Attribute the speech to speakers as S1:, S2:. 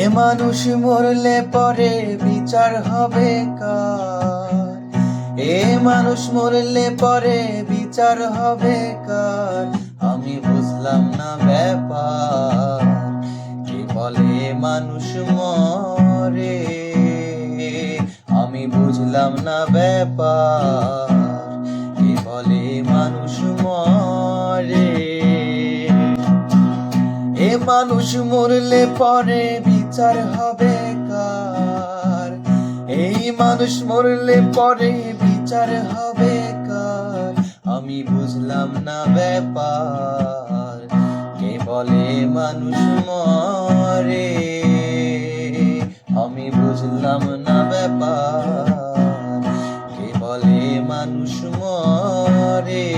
S1: এ মানুষ মরলে পরে বিচার হবে কার? এ মানুষ মরলে পরে বিচার হবে কার? আমি বুঝলাম না ব্যাপার, কে বলে মানুষ মরে? আমি বুঝলাম না ব্যাপার, কে বলে মানুষ মরে? এ মানুষ মরলে পরে বিচার হবে কার? এই মানুষ মরলে পরে বিচার হবে কার? আমি বুঝলাম না ব্যাপার, কে বলে মানুষ মরে? আমি বুঝলাম না ব্যাপার, কে বলে মানুষ মরে?